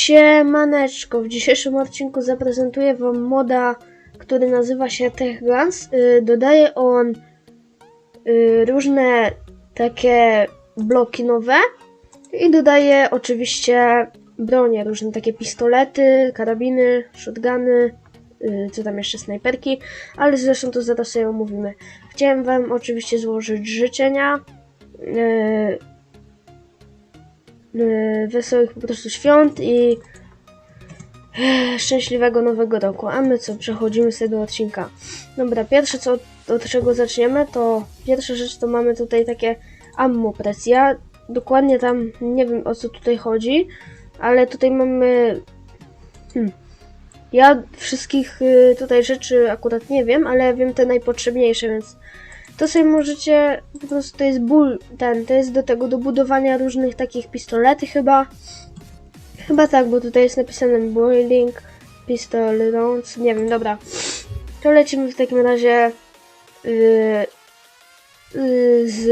Siemaneczko, w dzisiejszym odcinku zaprezentuję Wam moda, który nazywa się Tech Guns. Y, dodaje on y, różne takie bloki nowe i dodaje oczywiście bronie, różne takie pistolety, karabiny, shotguny, y, co tam jeszcze, snajperki, ale zresztą to zaraz sobie omówimy. Chciałem Wam oczywiście złożyć życzenia. Wesołych po prostu świąt i e, szczęśliwego nowego roku. A my co, przechodzimy sobie do odcinka. Dobra, pierwsze co od czego zaczniemy, to pierwsza rzecz to mamy tutaj takie ammo. Ja dokładnie tam nie wiem o co tutaj chodzi, ale tutaj mamy. Hmm. Ja wszystkich y, tutaj rzeczy akurat nie wiem, ale wiem te najpotrzebniejsze, więc to sobie możecie, po prostu to jest ból, ten, to jest do tego, do budowania różnych takich pistolety chyba. Chyba tak, bo tutaj jest napisane boiling, pistol nie wiem, dobra. To lecimy w takim razie yy, yy, z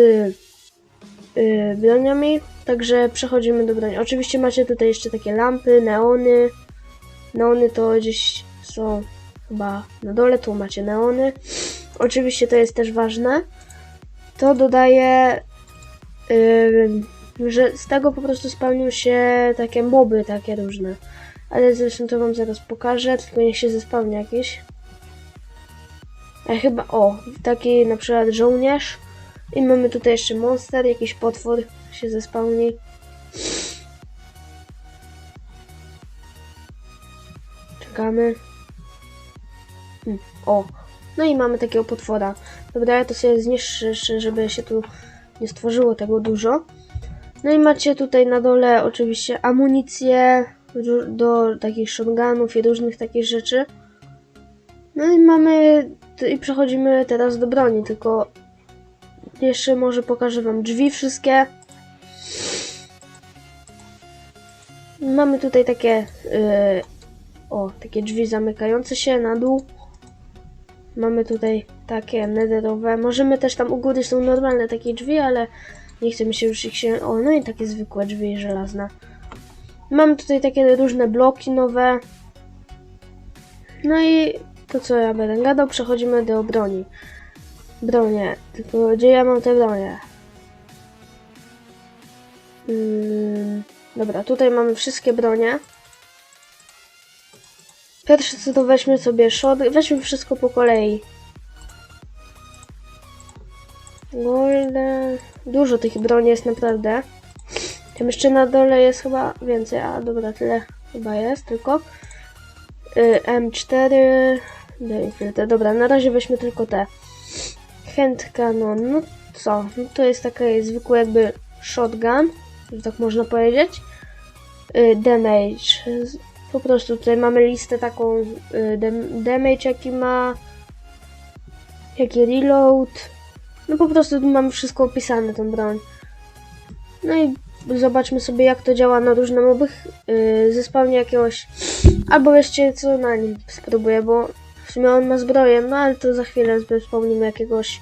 yy, broniami, także przechodzimy do broni. Oczywiście macie tutaj jeszcze takie lampy, neony. Neony to gdzieś są chyba na dole, tu macie neony. Oczywiście to jest też ważne. To dodaje, yy, że z tego po prostu spełnią się takie moby, takie różne. Ale zresztą to wam zaraz pokażę, tylko niech się zespełni jakiś. A chyba, o, taki na przykład żołnierz. I mamy tutaj jeszcze monster, jakiś potwór się zespełni. Czekamy. Hmm, O, no i mamy takiego potwora. Dobra, ja to sobie zniszczę, żeby się tu nie stworzyło tego dużo. No i macie tutaj na dole oczywiście amunicję do takich shotgunów i różnych takich rzeczy. No i mamy, i przechodzimy teraz do broni, tylko jeszcze może pokażę wam drzwi wszystkie. Mamy tutaj takie, yy, o, takie drzwi zamykające się na dół. Mamy tutaj takie nederowe. Możemy też tam u góry są normalne takie drzwi, ale nie chcemy się już ich się. O, no i takie zwykłe drzwi żelazne. Mamy tutaj takie różne bloki nowe. No i to co ja będę gadał, przechodzimy do broni. Bronie. Tylko gdzie ja mam te bronie? Mm, dobra, tutaj mamy wszystkie bronie. Pierwsze co to weźmy sobie shot, weźmy wszystko po kolei. Golden. Dużo tych broni jest naprawdę. Tam jeszcze na dole jest chyba więcej, a dobra, tyle chyba jest tylko. Y, M4. Dave, Dobra, na razie weźmy tylko te. Hand cannon, no co? No to jest taki zwykły jakby shotgun, tak można powiedzieć. Y, damage. Po prostu tutaj mamy listę taką y, dam- damage jaki ma, jaki reload. No po prostu tu mamy wszystko opisane, tą broń. No i zobaczmy sobie jak to działa na różne moby. Yy, zespawnie jakiegoś... Albo jeszcze co na nim spróbuję, bo w sumie on ma zbroję, no ale to za chwilę wspomnimy jakiegoś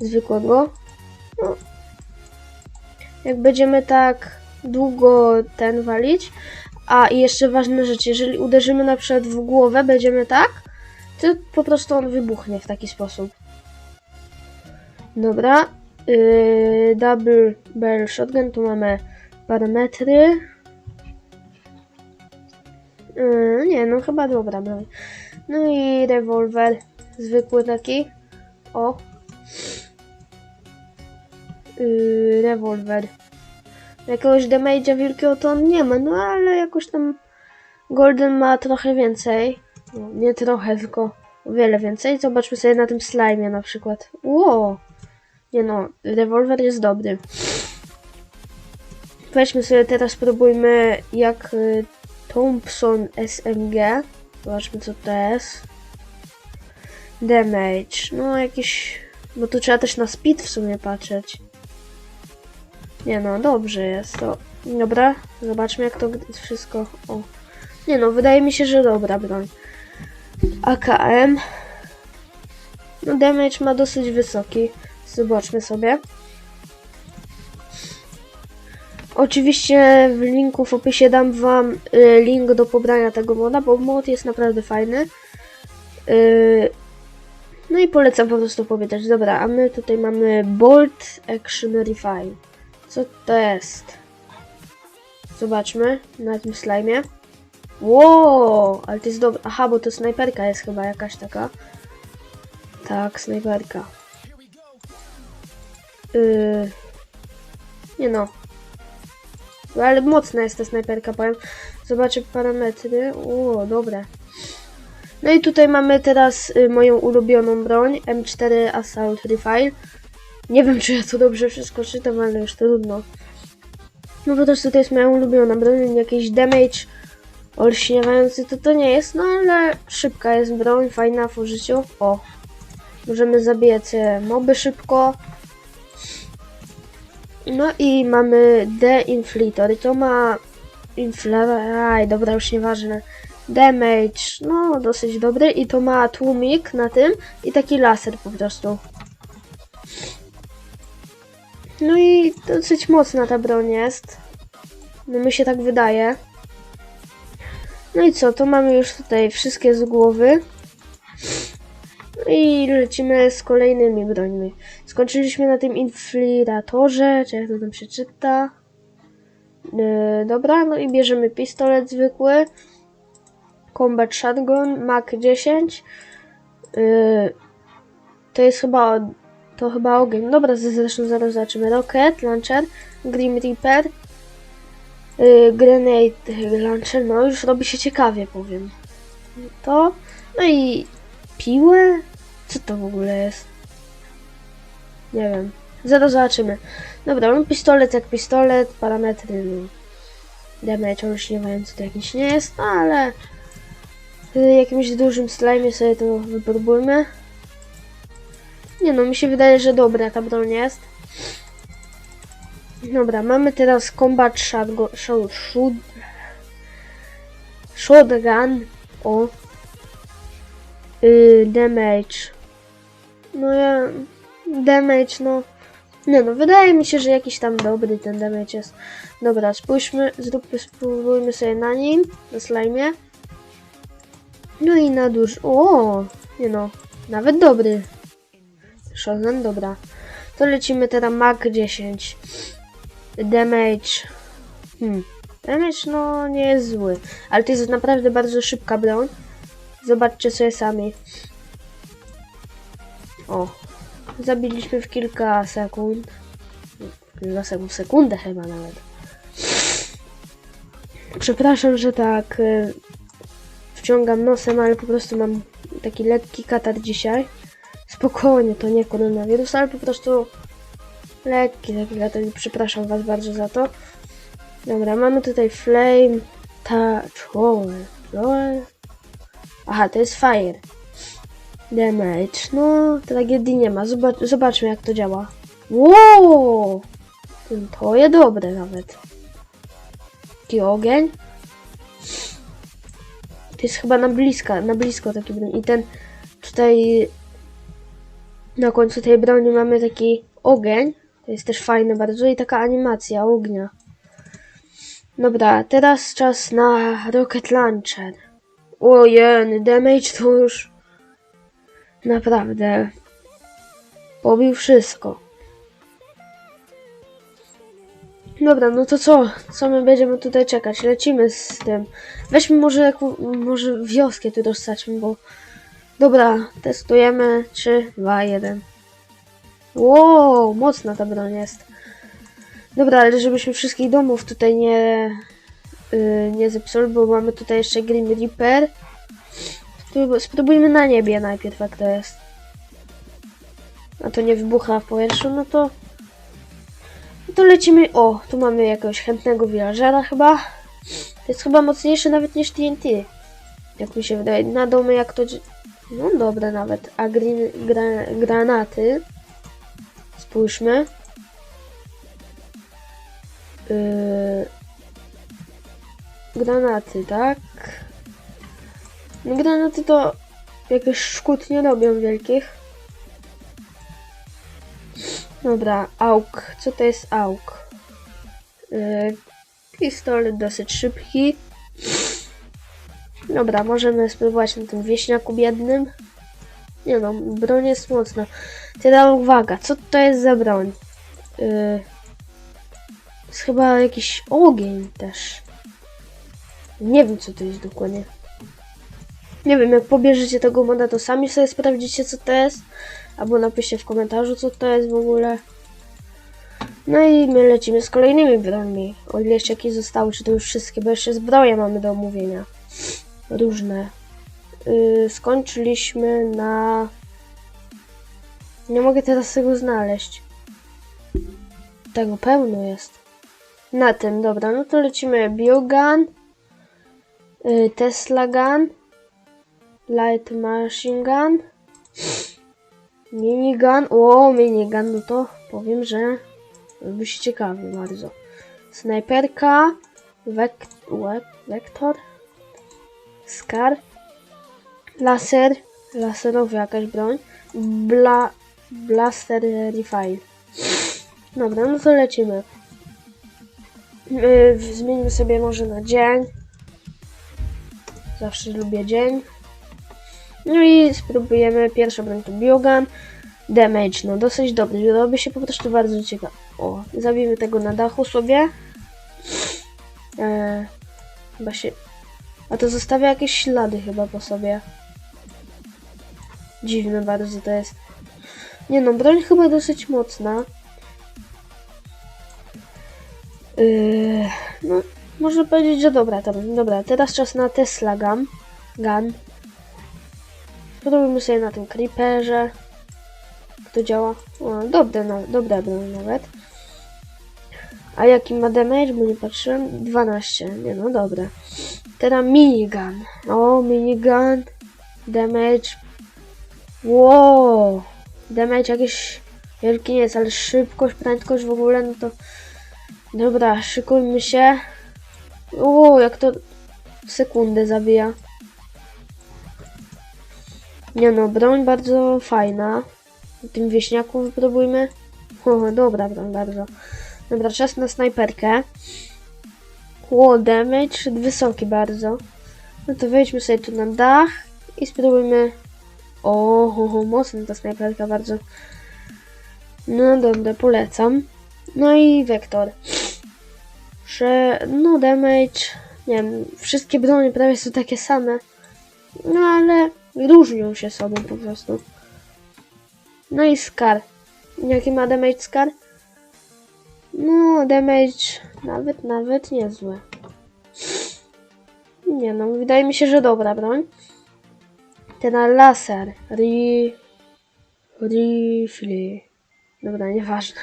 zwykłego. No. Jak będziemy tak długo ten walić, a i jeszcze ważna rzecz, jeżeli uderzymy na przykład w głowę, będziemy tak, to po prostu on wybuchnie w taki sposób. Dobra. Yy, double barrel shotgun, tu mamy parametry. Yy, nie, no chyba dobra broń. No i rewolwer, zwykły taki. O. Yy, rewolwer. Jakiegoś damage'a wielkiego to on nie ma, no ale jakoś tam Golden ma trochę więcej. No, nie trochę, tylko o wiele więcej. Zobaczmy sobie na tym slime na przykład. Ło! Nie no, rewolwer jest dobry. Weźmy sobie teraz, spróbujmy jak y, Thompson SMG. Zobaczmy co to jest. Damage. No jakiś... Bo tu trzeba też na speed w sumie patrzeć. Nie no, dobrze jest to. Dobra, zobaczmy jak to wszystko... O. Nie no, wydaje mi się, że dobra broń. AKM. No damage ma dosyć wysoki. Zobaczmy sobie. Oczywiście w linku w opisie dam wam y, link do pobrania tego moda, bo mod jest naprawdę fajny. Y, no i polecam po prostu pobierać. Dobra, a my tutaj mamy Bolt Action Refine. Co to jest? Zobaczmy na tym slajmie. Wow, ale to jest dobre. Aha, bo to snajperka jest chyba jakaś taka. Tak, snajperka. Yy... Nie no. Ale mocna jest ta snajperka, powiem. Zobaczę parametry. O, dobre. No i tutaj mamy teraz y, moją ulubioną broń, M4 Assault Rifle. Nie wiem, czy ja to dobrze wszystko czytam, ale już trudno. No po prostu to jest moja ulubiona broń, jakiś damage olśniewający to to nie jest, no ale szybka jest broń, fajna w użyciu. O, możemy zabijać e, moby szybko. No i mamy Deinflitor. To ma inflaj, dobra, już nieważne. Damage, no dosyć dobry i to ma tłumik na tym i taki laser po prostu. No i dosyć mocna ta broń jest. No mi się tak wydaje. No i co, to mamy już tutaj wszystkie z głowy. I lecimy z kolejnymi brońmi. Skończyliśmy na tym infiltratorze, czy jak to tam się czyta. Yy, dobra, no i bierzemy pistolet zwykły. Combat Shotgun Mac 10. Yy, to jest chyba to chyba ogień. Dobra, zresztą zaraz zobaczymy. Rocket Launcher, Grim Reaper, yy, Grenade Launcher. No już robi się ciekawie, powiem. To, no i piłę? Co to w ogóle jest? Nie wiem. Zaraz zobaczymy. Dobra, mam pistolet jak pistolet, parametry, no. Damage olśniewający to jakiś nie jest, no ale w jakimś dużym slime sobie to wypróbujmy. Nie no, mi się wydaje, że dobra ta broń jest. Dobra, mamy teraz combat shotgun, shot, shot, shotgun, o, yy, damage, no ja, damage, no, nie no, wydaje mi się, że jakiś tam dobry ten damage jest. Dobra, spójrzmy, zróbmy, spróbujmy sobie na nim, na slime. No i na dusz, o, nie no, nawet dobry. Shotgun, dobra. To lecimy teraz Mac 10. Damage. Hmm. Damage no nie jest zły. Ale to jest naprawdę bardzo szybka broń. Zobaczcie sobie sami. O. Zabiliśmy w kilka sekund. Kilka sekund, sekundę chyba nawet. Przepraszam, że tak y, wciągam nosem, ale po prostu mam taki lekki katar dzisiaj. Spokojnie, to nie koronawirus, ale po prostu lekki, taki dlatego przepraszam was bardzo za to. Dobra, mamy tutaj flame, touch, roller. Aha, to jest fire. Damage, no tragedii nie ma, Zobacz, zobaczmy jak to działa. Wow! To jest dobre nawet. Taki ogień. To jest chyba na blisko, na blisko taki. I ten tutaj na końcu tej broni mamy taki ogień. To jest też fajne bardzo i taka animacja ognia. Dobra, teraz czas na Rocket Launcher. Ojej, damage to już naprawdę pobił wszystko. Dobra, no to co? Co my będziemy tutaj czekać? Lecimy z tym. Weźmy może, jaką, może wioskę tu dostaćmy, bo... Dobra, testujemy. 3, 2, 1. Wow, mocna ta broń jest. Dobra, ale żebyśmy wszystkich domów tutaj nie, yy, nie zepsuli, bo mamy tutaj jeszcze Grim Reaper. Spróbujmy na niebie najpierw, jak to jest. A to nie wybucha w powietrzu, no to... No to lecimy... O, tu mamy jakiegoś chętnego villager'a chyba. To jest chyba mocniejsze nawet niż TNT. Jak mi się wydaje. Na domy jak to... No dobre nawet. A green, gra, granaty... Spójrzmy. Yy... Granaty, tak? No granaty to jakieś szkód nie robią wielkich. Dobra, auk. Co to jest auk? Yy, pistolet dosyć szybki. Dobra, możemy spróbować na tym wieśniaku biednym. Nie no, broń jest mocna. Teraz uwaga, co to jest za broń? Yy, jest chyba jakiś ogień też. Nie wiem, co to jest dokładnie. Nie wiem, jak pobierzecie tego moda, to sami sobie sprawdzicie, co to jest. Albo napiszcie w komentarzu, co to jest w ogóle. No i my lecimy z kolejnymi brońmi. O ile jeszcze jakieś zostały, czy to już wszystkie, bo jeszcze zbroje mamy do omówienia. Różne. Yy, skończyliśmy na... Nie mogę teraz tego znaleźć. Tego pełno jest. Na tym, dobra, no to lecimy Biogun, yy, Tesla Gun, Light Machine Gun, Minigun, o minigun, no to powiem, że byś ciekawy bardzo. Snajperka, wek, Wektor, Scar, Laser, laserowy jakaś broń, Bla, Blaster Refile. Dobra, no to lecimy. Yy, zmienimy sobie może na dzień. Zawsze lubię dzień. No i spróbujemy. Pierwsza broń to Biogun. Damage, no dosyć dobry. Robi się po prostu bardzo ciekawe. O, zabijmy tego na dachu sobie. Eee, chyba się... A to zostawia jakieś ślady chyba po sobie. Dziwne bardzo to jest. Nie no, broń chyba dosyć mocna. Yy, no, można powiedzieć, że dobra to Dobra, teraz czas na Tesla Gun. Gun. Spróbujmy sobie na tym Creeperze. To działa. O, dobre, no, dobra broń nawet. A jaki ma damage, bo nie patrzyłem? 12. Nie no, dobra. Teraz minigun. O, minigun. Damage. Wow. Damage jakiś wielki nie jest, ale szybkość, prędkość w ogóle, no to... Dobra, szykujmy się. O, jak to w sekundę zabija. Nie no, broń bardzo fajna. Tym wieśniaku wypróbujmy. O, dobra broń bardzo. Dobra, czas na snajperkę. Ło, damage wysoki bardzo. No to wejdźmy sobie tu na dach i spróbujmy. O, ho, ho, mocna ta snajperka bardzo. No dobra, polecam. No i wektor. Że, no damage, nie wiem, wszystkie bronie prawie są takie same. No ale różnią się sobą po prostu. No i Scar. Jaki ma damage Scar? No, damage nawet, nawet niezły. Nie no, wydaje mi się, że dobra broń. Ten laser. Ri... Rifle. Dobra, nieważne.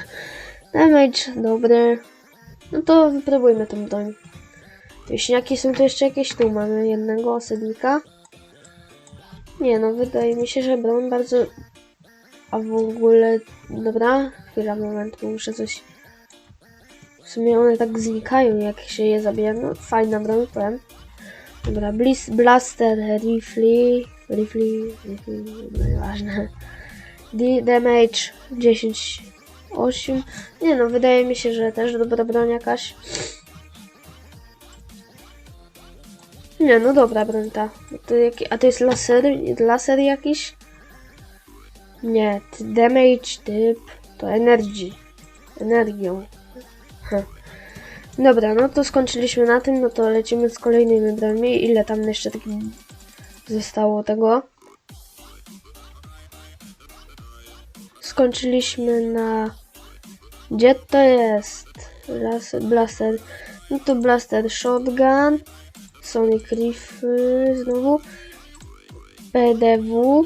Damage, dobry. No to wypróbujmy tą broń. Wieśniaki są tu jeszcze jakieś tu. Mamy jednego osadnika. Nie no, wydaje mi się, że broń bardzo... A w ogóle... Dobra, chwila, moment, muszę coś... W sumie one tak znikają, jak się je zabija. No, fajna broń, powiem. Dobra, Blaster, Rifle... Rifle... Rifle... No, nieważne. D damage 10... 8. Nie no, wydaje mi się, że też dobra broń jakaś. Nie, no dobra broń ta. To jaki, a to jest laser, laser jakiś? Nie, damage typ to energy. Energią. Heh. Dobra, no to skończyliśmy na tym, no to lecimy z kolejnymi brońmi. Ile tam jeszcze tak zostało tego? Skończyliśmy na... Gdzie to jest? Blaster, blaster. No to blaster shotgun. Sonic Rifle znowu. PDW.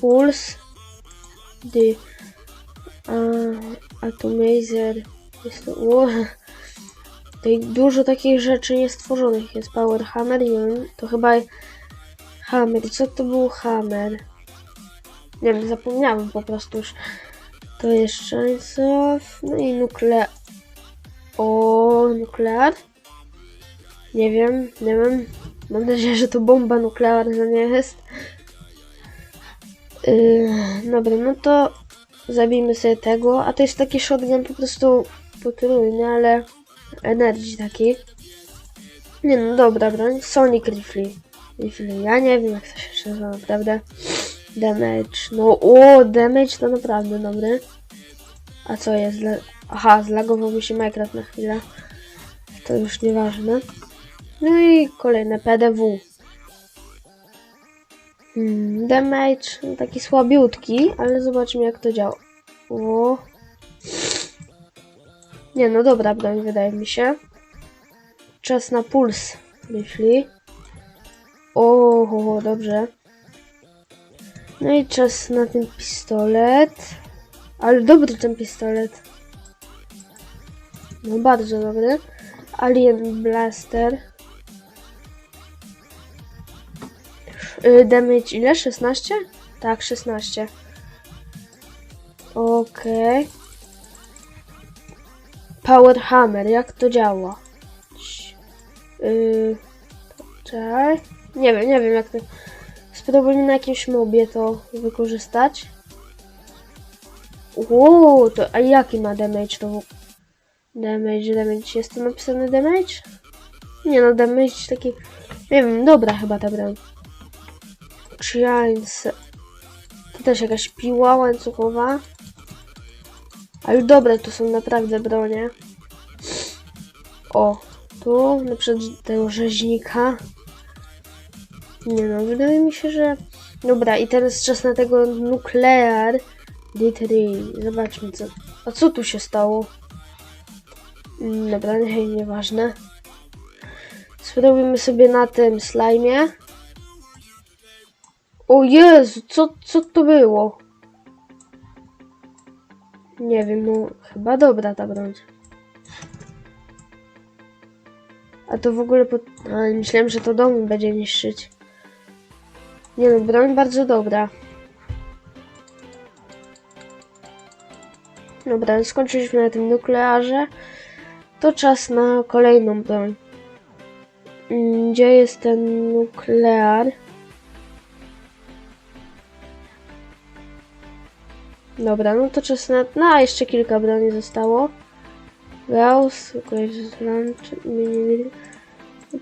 Pulse. D. A, Atomizer. Jest to. Ło, tutaj dużo takich rzeczy niestworzonych jest. Power Hammer. Nie wiem, to chyba. Hammer. Co to był Hammer? Nie wiem, zapomniałem po prostu już. To jest Chainsaw. No i nukle... O, nuklear? Nie wiem, nie wiem. Mam nadzieję, że to bomba nuklearna nie jest. Yy, dobra, no to zabijmy sobie tego. A to jest taki shotgun po prostu potrójny, ale energii taki. Nie no, dobra broń. Sonic Rifle. Rifle. Ja nie wiem jak to się nazywa naprawdę. Damage. No o, damage to naprawdę dobry. A co jest? Aha, zlagował mi się Minecraft na chwilę. To już nieważne. No i kolejne PDW. Hmm, damage no taki słabiutki, ale zobaczmy jak to działa. O. Nie no dobra broń wydaje mi się. Czas na puls myśli. O, dobrze. No i czas na ten pistolet. Ale dobry ten pistolet. No bardzo dobry. Alien Blaster. Y, Damage ile? 16? Tak, 16. Okej. Power Hammer, jak to działa? Yy. Nie wiem, nie wiem jak to... Spróbujmy na jakimś mobie to wykorzystać. Uuu, to... A jaki ma damage to? Damage, damage. Jest tu napisane damage? Nie no, damage taki... Nie wiem, dobra chyba ta broń. Giants. To też jakaś piła łańcuchowa. Ale dobre to są naprawdę bronie. O, tu na przykład tego rzeźnika. Nie no, wydaje mi się, że... Dobra, i teraz czas na tego nuklear D3. Zobaczmy co... A co tu się stało? Mm, Dobra, nie, nieważne. Spróbujmy sobie na tym slajmie. O Jezu, co, co to było? Nie wiem, no chyba dobra ta broń. A to w ogóle pod... A, myślałem, że to dom będzie niszczyć. Nie no, broń bardzo dobra. Dobra, skończyliśmy na tym nuklearze. To czas na kolejną broń. Mm, Gdzie jest ten nuklear? Dobra, no to czas na... No, jeszcze kilka broni zostało. Gauss, Lunch.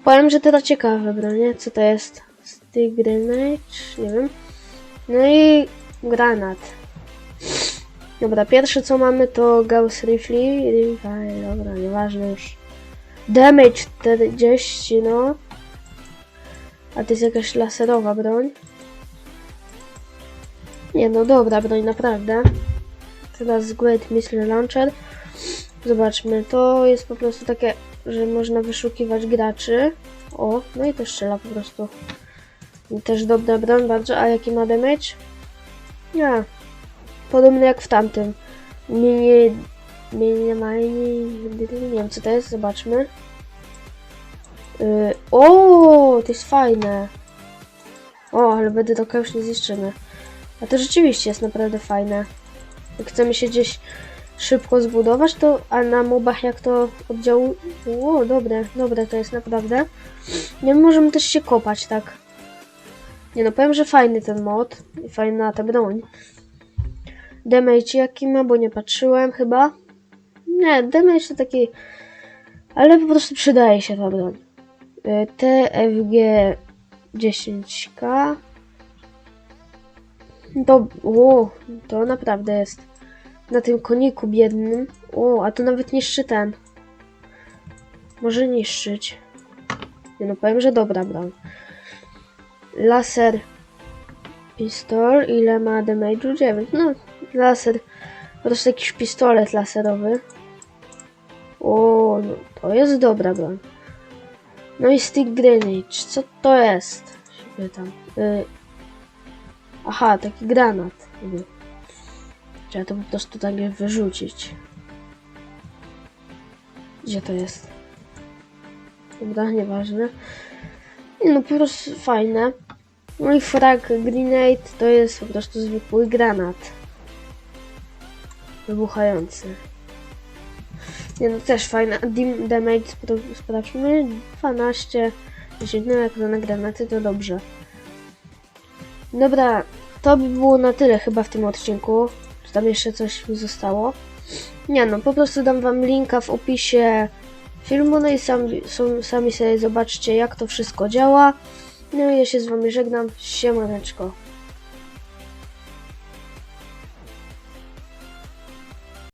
Powiem, że to ciekawe bronie. Co to jest? Stick grenade? Nie wiem. No i granat. Dobra, pierwsze co mamy to Gauss Rifle. Rifle, dobra, nieważne już. Damage 40, no. A to jest jakaś laserowa broń. Nie no, dobra broń, naprawdę. Teraz Great Missile Launcher. Zobaczmy, to jest po prostu takie, że można wyszukiwać graczy. O, no i też strzela po prostu. I też dobra broń bardzo, a jaki ma damage? Nie. Podobny jak w tamtym. Mini... Mini... mini nie wiem co to jest, zobaczmy. Yy, o, to jest fajne. O, ale będę to już nie zniszczymy. A to rzeczywiście jest naprawdę fajne. Jak chcemy się gdzieś szybko zbudować, to a na mobach jak to oddziałuje... O, dobre, dobre to jest naprawdę. Nie możemy też się kopać, tak. Nie no, powiem, że fajny ten mod. I fajna ta broń. Damage jaki ma, bo nie patrzyłem chyba. Nie, damage to taki... Ale po prostu przydaje się ta broń. Y, TFG 10K to, o, to naprawdę jest. Na tym koniku biednym. O, a to nawet niższy ten. Może niszczyć. Nie no, powiem, że dobra broń. Laser pistol. Ile ma damage'u? 9. No, laser. Po prostu jakiś pistolet laserowy. O, no, to jest dobra broń. No i stick grenade. Co to jest? Się pytam. Y Aha, taki granat. Jakby. Trzeba to po prostu tak wyrzucić. Gdzie to jest? Dobra, nieważne. Nie no, po prostu fajne. No i frag grenade to jest po prostu zwykły granat. Wybuchający. Nie no, też fajne. Dim damage sprawdźmy. 12. 10, no jak to na granaty to dobrze. Dobra, to by było na tyle chyba w tym odcinku. Czy tam jeszcze coś mi zostało? Nie no, po prostu dam wam linka w opisie filmu, no i sami, sami sobie zobaczcie jak to wszystko działa. No i ja się z wami żegnam, siemaneczko.